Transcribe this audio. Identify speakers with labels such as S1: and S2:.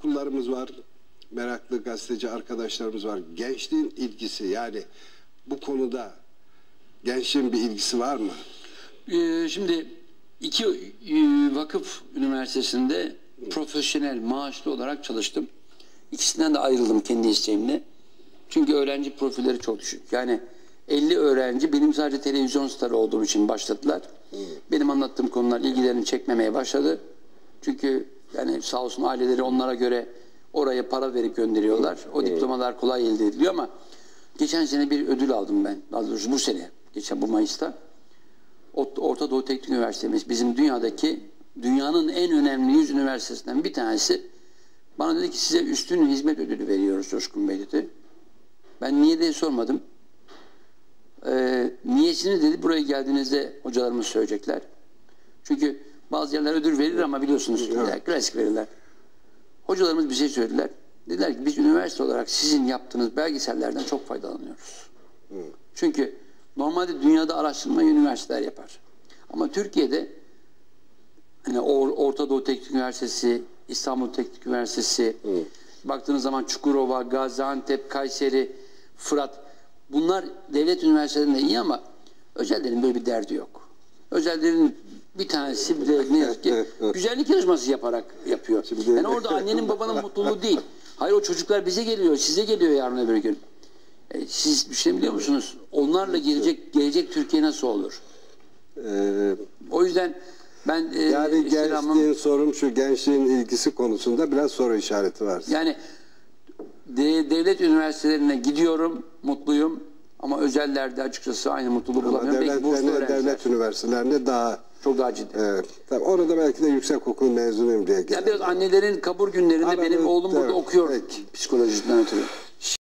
S1: okullarımız var, meraklı gazeteci arkadaşlarımız var. Gençliğin ilgisi yani bu konuda gençliğin bir ilgisi var mı?
S2: Ee, şimdi iki e, vakıf üniversitesinde profesyonel maaşlı olarak çalıştım. İkisinden de ayrıldım kendi isteğimle. Çünkü öğrenci profilleri çok düşük. Yani 50 öğrenci benim sadece televizyon starı olduğum için başladılar. Benim anlattığım konular ilgilerini çekmemeye başladı. Çünkü yani sağ olsun aileleri onlara göre oraya para verip gönderiyorlar. O diplomalar kolay elde ediliyor ama geçen sene bir ödül aldım ben. Daha doğrusu bu sene. Geçen bu Mayıs'ta. Ort- Orta Doğu Teknik Üniversitemiz bizim dünyadaki dünyanın en önemli 100 üniversitesinden bir tanesi. Bana dedi ki size üstün hizmet ödülü veriyoruz Coşkun Bey dedi. Ben niye diye sormadım. Ee, niyesini dedi buraya geldiğinizde hocalarımız söyleyecekler. Çünkü bazı yerler ödül verir ama biliyorsunuz yani klasik verirler. Hocalarımız bir şey söylediler. Dediler ki biz üniversite olarak sizin yaptığınız belgesellerden çok faydalanıyoruz. Çünkü normalde dünyada araştırmayı üniversiteler yapar. Ama Türkiye'de hani Or- Orta Doğu Teknik Üniversitesi, İstanbul Teknik Üniversitesi, baktığınız zaman Çukurova, Gaziantep, Kayseri, Fırat bunlar devlet üniversitelerinde iyi ama özellerin böyle bir derdi yok. Özellerin bir tanesi bir de ne yazık ki güzellik yarışması yaparak yapıyor.
S1: Şimdi-
S2: Yani orada annenin babanın mutluluğu değil. Hayır o çocuklar bize geliyor, size geliyor yarın öbür gün. E, siz düşünebiliyor musunuz? Onlarla gelecek gelecek Türkiye nasıl olur?
S1: Ee,
S2: O yüzden ben e,
S1: yani gençliğin sorum şu gençliğin ilgisi konusunda biraz soru işareti var.
S2: yani de- devlet üniversitelerine gidiyorum, mutluyum. Ama özellerde açıkçası aynı mutluluğu bulamıyorum.
S1: Devletlerine, devlet üniversitelerinde daha
S2: Çok daha ciddi.
S1: evet. Tabii onu da belki de yüksek okul mezunuyum diye
S2: Ya
S1: gelen.
S2: biraz annelerin kabur günlerinde
S1: Anladım,
S2: benim oğlum burada
S1: evet,
S2: okuyor
S1: peki.
S2: psikolojisinden ötürü.